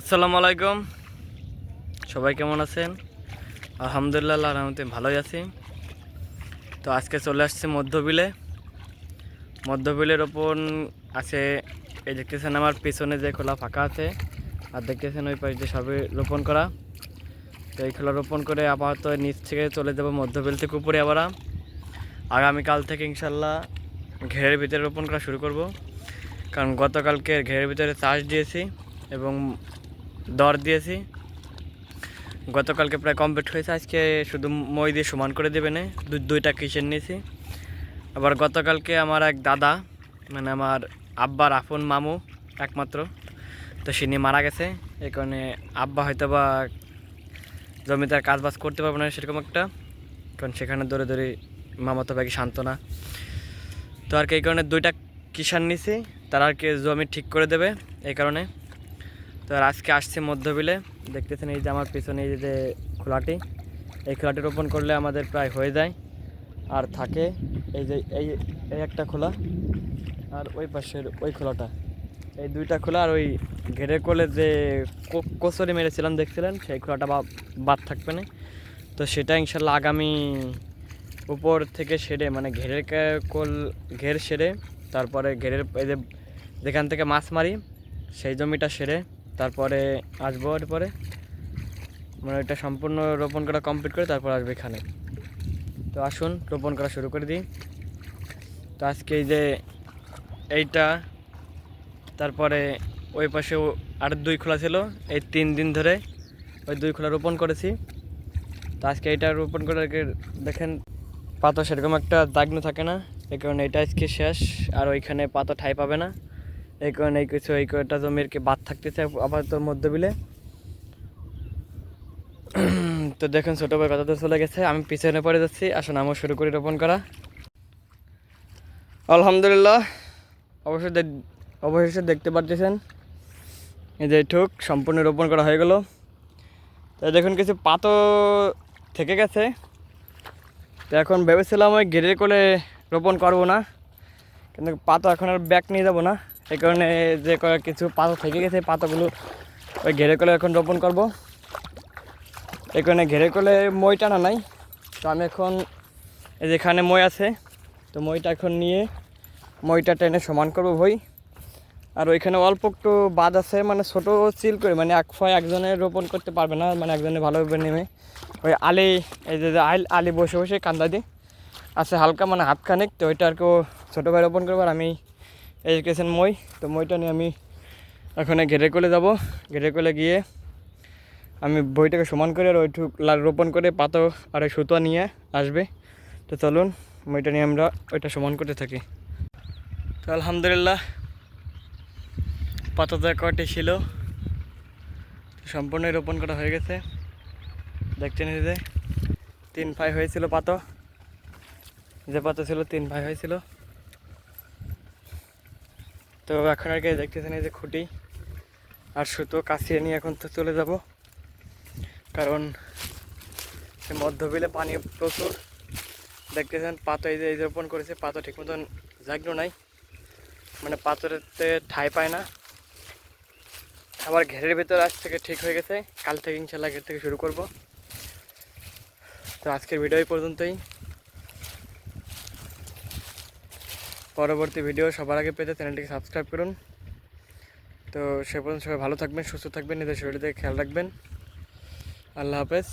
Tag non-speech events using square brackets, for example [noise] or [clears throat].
আসসালামু আলাইকুম। সবাই কেমন আছেন? আলহামদুলিল্লাহ রহমতে ভালোই আছি। তো আজকে চলে আসছে মধ্যবিলে। মধ্যবিলের ওপর আছে, এই দেখতেছেন আমার পিছনে যে খোলা ফাঁকা আছে, আর দেখতেছেন ওই পাশে যে সবে রোপণ করা। তো এই খোলা রোপণ করে আপাতত নিচ থেকে চলে যাব মধ্যবিল থেকে উপরে আবার। আগামীকাল থেকে ইনশাল্লাহ ঘেরের ভিতরে রোপণ করা শুরু করব। কারণ গতকালকে ঘেরের ভিতরে চাষ দিয়েছি এবং দর দিয়েছি। গতকালকে প্রায় কমপ্লিট হয়েছে। আজকে শুধু মই দিয়ে সমান করে দেবে না। দুইটা কিসের নিয়েছি। আবার গতকালকে আমার এক দাদা মানে আমার আব্বার আপন মামু একমাত্র, তো সে নিয়ে মারা গেছে। এই কারণে আব্বা হয়তো বা জমিতে আর কাজ বাজ করতে পারবে না সেরকম একটা। কারণ সেখানে দৌড়ে দৌড়ে মামাতো শান্ত না। তো আর কি, এই কারণে দুইটা কিষান নিছি তারা আর কি জমি ঠিক করে দেবে এই কারণে। তো আজকে আসছে মধ্যবিলে। দেখতেছেন এই যে আমার পিছনে এই যে খোলাটি। এই খোলাটি রোপণ করলে আমাদের প্রায় হয়ে যায়। আর থাকে এই যে এই এই একটা খোলা আর ওই পাশের ওই খোলাটা। এই দুইটা খোলা আর ওই ঘেরে কোলে যে কচুরি মেরেছিলাম, দেখছিলেন? সেই খোলাটা বাদ থাকবে না। তো সেটা ইনশাল্লাহ আগামী উপর থেকে সেরে মানে ঘেরের কোল ঘের সেরে, তারপরে ঘেরের এই যেখান থেকে মাছ মারি, সেই জমিটা সেরে তারপরে আসব এরপরে মানে এটা সম্পূর্ণ রোপণ করা কমপ্লিট করে তারপর আসবে এখানে। তো আসুন, রোপণ করা শুরু করে দিই। তো আজকে এই যে এইটা, তারপরে ওই পাশেও আর দুই খোলা ছিল, এই তিন দিন ধরে ওই দুই খোলা রোপণ করেছি। তো আজকে এইটা রোপণ করে দেখেন, পাতা সেরকম একটা দাগ্ন থাকে না, এই কারণে এটা আজকে শেষ, আর ওইখানে পাতা ঠাই পাবে না। এই কারণে এই কিছু, এই কয়টা জমির কি বাদ থাকতেছে আপাতত মধ্যে বিলে [clears throat] তো দেখুন, ছোটো ভাই কথা তো চলে গেছে, আমি পিছনে পড়ে যাচ্ছি। আসুন, আমিও শুরু করি রোপণ করা। আলহামদুলিল্লাহ, অবশ্যই অবশেষে দেখতে পারতেছেন। এই যে ঠুক, সম্পূর্ণ রোপণ করা হয়ে গেল। তাই দেখুন, কিছু পাতো থেকে গেছে। তো এখন ভেবেছিলাম ওই গেরের করে রোপণ করব না, কিন্তু পাতো এখন আর ব্যাক নিয়ে যাব না। এই কারণে যে কয়েক কিছু পাতা থেকে গেছে পাতাগুলো ওই ঘেরে কলে এখন রোপণ করব। এই কারণে ঘেরে কলে মই টানা নাই, তো আমি এখন যেখানে মই আছে, তো মইটা এখন নিয়ে মইটা টেনে সমান করব ভাই। আর ওইখানে অল্প একটু বাদ আছে মানে ছোটো চিল করে মানে এক ফয় একজনে রোপণ করতে পারবে না মানে একজনে ভালোভাবে নেমে। ওই আলি, এই যে আল আলি বসে বসে কান্দা দিয়ে আছে হালকা মানে হাত খানিক তো ওইটা আর কেউ ছোটো ভাই রোপণ করব আর আমি এই গেছেন মই, তো মইটা নিয়ে আমি ওখানে ঘেরে কোলে যাব। ঘেরে কোলে গিয়ে আমি বইটাকে সমান করে আর ওইটুক রোপণ করে পাতো আর সুতো নিয়ে আসবে। তো চলুন, মইটা নিয়ে আমরা ওইটা সমান করতে থাকি। তো আলহামদুলিল্লাহ পাতাতে কয়টি ছিল। সম্পূর্ণ রোপণ করা হয়ে গেছে। দেখছেন যে, তিন ভাই হয়েছিল পাতো যে পাতা ছিল, তিন ভাই হয়েছিল। তো এখন আর দেখতেছেন এই যে খুঁটি আর সুতো কাছিয়ে নিয়ে এখন তো চলে যাব। কারণ মধ্যবিলে পানি প্রচুর। দেখতেছেন পাতা এই যে এই যে রোপণ করেছে, পাতা ঠিক মতন জাগ্ন নাই। মানে পাথরেতে ঠাই পায় না। আবার ঘেরের ভেতর আজ থেকে ঠিক হয়ে গেছে। কাল থেকে ইনশাল্লাহ ঘের থেকে শুরু করব। তো আজকের ভিডিও এই পর্যন্তই। পরবর্তী ভিডিও সবার আগে পেতে চ্যানেলটিকে সাবস্ক্রাইব করুন। তো সে পর্যন্ত সবাই ভালো থাকবেন, সুস্থ থাকবেন, নিজের শরীরের দিকে খেয়াল রাখবেন। আল্লাহ হাফেজ।